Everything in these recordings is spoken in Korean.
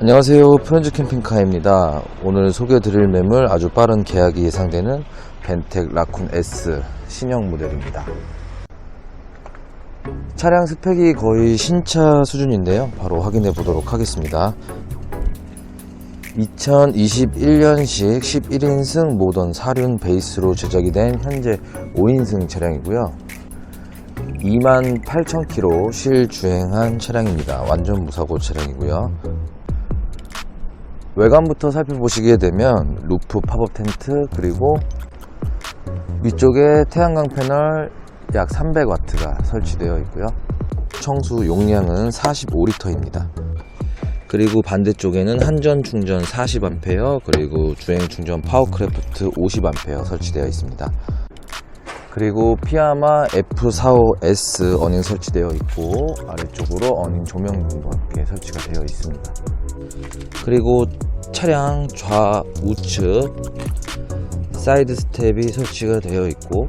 안녕하세요. 프렌즈 캠핑카입니다. 오늘 소개해드릴 매물 아주 빠른 계약이 예상되는 벤텍 라쿤 S 신형 모델입니다. 차량 스펙이 거의 신차 수준인데요. 바로 확인해 보도록 하겠습니다. 2021년식 11인승 모던 사륜 베이스로 제작이 된 현재 5인승 차량이고요. 28,000km 실주행한 차량입니다. 완전 무사고 차량이고요 외관부터 살펴보시게 되면 루프 팝업 텐트 그리고 위쪽에 태양광 패널 약 300W가 설치되어 있고요. 청수 용량은 45L입니다. 그리고 반대쪽에는 한전 충전 40A 그리고 주행 충전 파워크래프트 50A 설치되어 있습니다. 그리고 피아마 F45S 어닝 설치되어 있고 아래쪽으로 어닝 조명등과 함께 설치가 되어 있습니다. 그리고 차량 좌우측 사이드 스텝이 설치가 되어 있고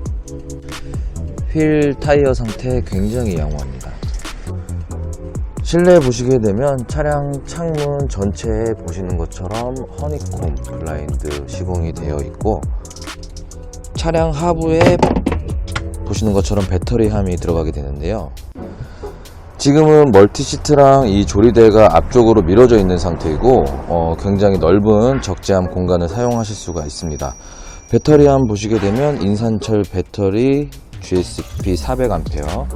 휠 타이어 상태 굉장히 양호합니다. 실내 보시게 되면 차량 창문 전체에 보시는 것처럼 허니콤 블라인드 시공이 되어 있고 차량 하부에 보시는 것처럼 배터리 함이 들어가게 되는데요. 지금은 멀티시트랑 이 조리대가 앞쪽으로 밀어져 있는 상태이고 어, 굉장히 넓은 적재함 공간을 사용하실 수가 있습니다. 배터리 함 보시게 되면 인산철 배터리 GSP 400A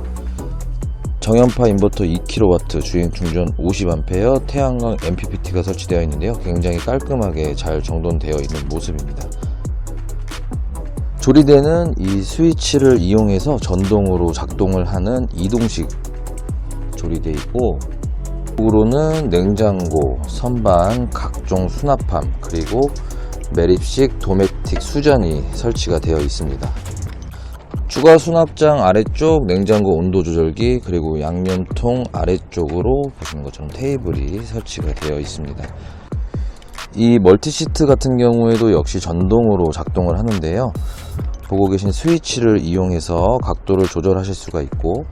정연파 인버터 2kW 주행 충전 50A 태양광 MPPT가 설치되어 있는데요. 굉장히 깔끔하게 잘 정돈되어 있는 모습입니다. 조리대는 이 스위치를 이용해서 전동으로 작동을 하는 이동식 조리되어 있고 쪽으로는 냉장고, 선반, 각종 수납함 그리고 매립식 도메틱 수전이 설치가 되어 있습니다. 추가 수납장 아래쪽 냉장고 온도 조절기 그리고 양념통 아래쪽으로 보시는 것처럼 테이블이 설치가 되어 있습니다. 이 멀티시트 같은 경우에도 역시 전동으로 작동을 하는데요. 보고 계신 스위치를 이용해서 각도를 조절하실 수가 있고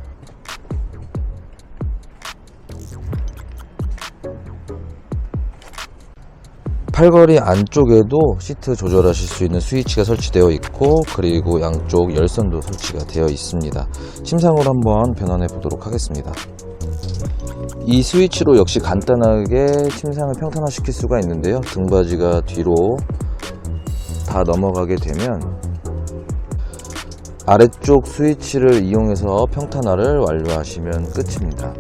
팔걸이 안쪽에도 시트 조절하실 수 있는 스위치가 설치되어 있고 그리고 양쪽 열선도 설치가 되어 있습니다. 침상으로 한번 변환해 보도록 하겠습니다. 이 스위치로 역시 간단하게 침상을 평탄화시킬 수가 있는데요. 등받이가 뒤로 다 넘어가게 되면 아래쪽 스위치를 이용해서 평탄화를 완료하시면 끝입니다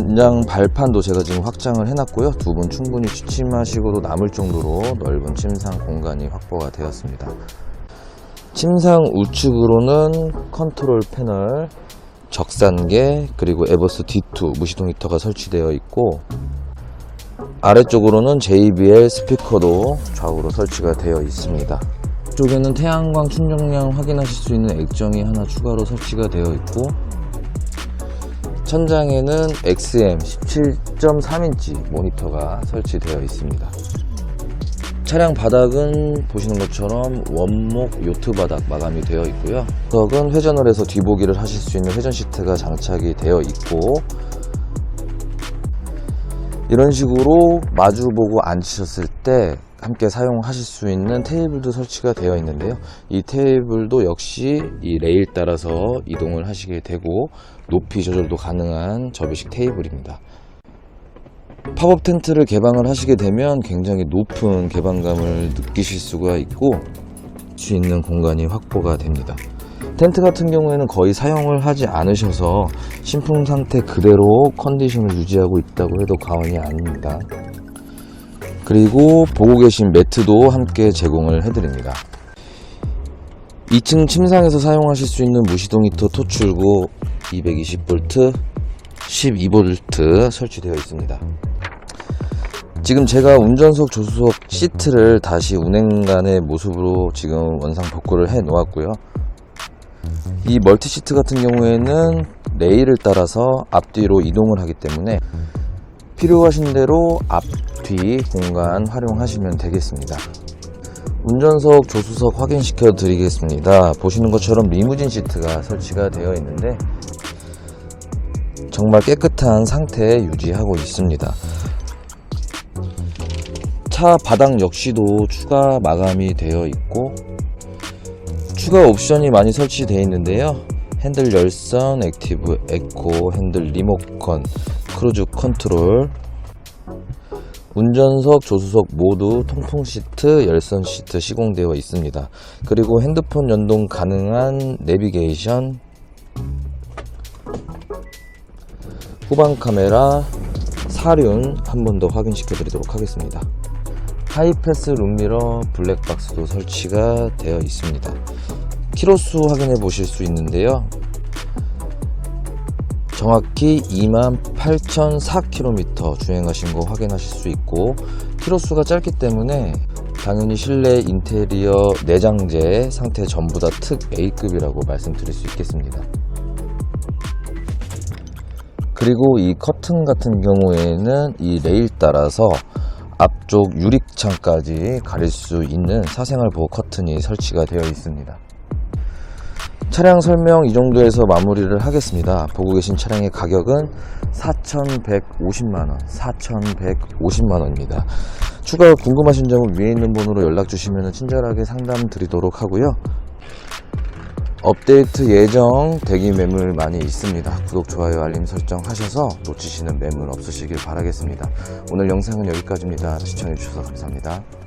연장 발판도 제가 지금 확장을 해놨고요. 두 분 충분히 취침하시고도 남을 정도로 넓은 침상 공간이 확보가 되었습니다. 침상 우측으로는 컨트롤 패널, 적산계, 그리고 에버스 D2 무시동 히터가 설치되어 있고 아래쪽으로는 JBL 스피커도 좌우로 설치가 되어 있습니다. 쪽에는 태양광 충전량 확인하실 수 있는 액정이 하나 추가로 설치가 되어 있고 천장에는 XM 17.3인치 모니터가 설치되어 있습니다. 차량 바닥은 보시는 것처럼 원목 요트 바닥 마감이 되어 있고요. 구석은 회전을 해서 뒤보기를 하실 수 있는 회전 시트가 장착이 되어 있고 이런 식으로 마주보고 앉으셨을 때 함께 사용하실 수 있는 테이블도 설치가 되어 있는데요. 이 테이블도 역시 이 레일 따라서 이동을 하시게 되고 높이 조절도 가능한 접이식 테이블입니다. 팝업 텐트를 개방을 하시게 되면 굉장히 높은 개방감을 느끼실 수가 있고 수 있는 공간이 확보가 됩니다. 텐트 같은 경우에는 거의 사용을 하지 않으셔서 신품 상태 그대로 컨디션을 유지하고 있다고 해도 과언이 아닙니다. 그리고 보고 계신 매트도 함께 제공을 해드립니다. 2층 침상에서 사용하실 수 있는 무시동 히터 토출구 220V, 12V 설치되어 있습니다. 지금 제가 운전석 조수석 시트를 다시 운행간의 모습으로 지금 원상 복구를 해 놓았고요. 이 멀티 시트 같은 경우에는 레일을 따라서 앞뒤로 이동을 하기 때문에 필요하신 대로 앞 뒤 공간 활용하시면 되겠습니다. 운전석 조수석 확인시켜 드리겠습니다. 보시는 것처럼 리무진 시트가 설치가 되어 있는데 정말 깨끗한 상태 유지하고 있습니다. 차 바닥 역시도 추가 마감이 되어 있고 추가 옵션이 많이 설치되어 있는데요. 핸들 열선, 액티브, 에코, 핸들 리모컨, 크루즈 컨트롤, 운전석, 조수석 모두 통풍 시트, 열선 시트 시공되어 있습니다. 그리고 핸드폰 연동 가능한 내비게이션, 후방 카메라, 사륜 한 번 더 확인시켜 드리도록 하겠습니다. 하이패스 룸미러 블랙박스도 설치가 되어 있습니다. 키로수 확인해 보실 수 있는데요. 정확히 28,004km 주행하신 거 확인하실 수 있고 키로수가 짧기 때문에 당연히 실내 인테리어 내장재 상태 전부 다 특 A급이라고 말씀드릴 수 있겠습니다. 그리고 이 커튼 같은 경우에는 이 레일 따라서 앞쪽 유리창까지 가릴 수 있는 사생활 보호 커튼이 설치가 되어 있습니다. 차량 설명 이 정도에서 마무리를 하겠습니다. 보고 계신 차량의 가격은 4,150만원, 4,150만원입니다. 추가 궁금하신 점은 위에 있는 번호로 연락 주시면 친절하게 상담 드리도록 하고요. 업데이트 예정 대기 매물 많이 있습니다. 구독, 좋아요, 알림 설정 하셔서 놓치시는 매물 없으시길 바라겠습니다. 오늘 영상은 여기까지입니다. 시청해주셔서 감사합니다.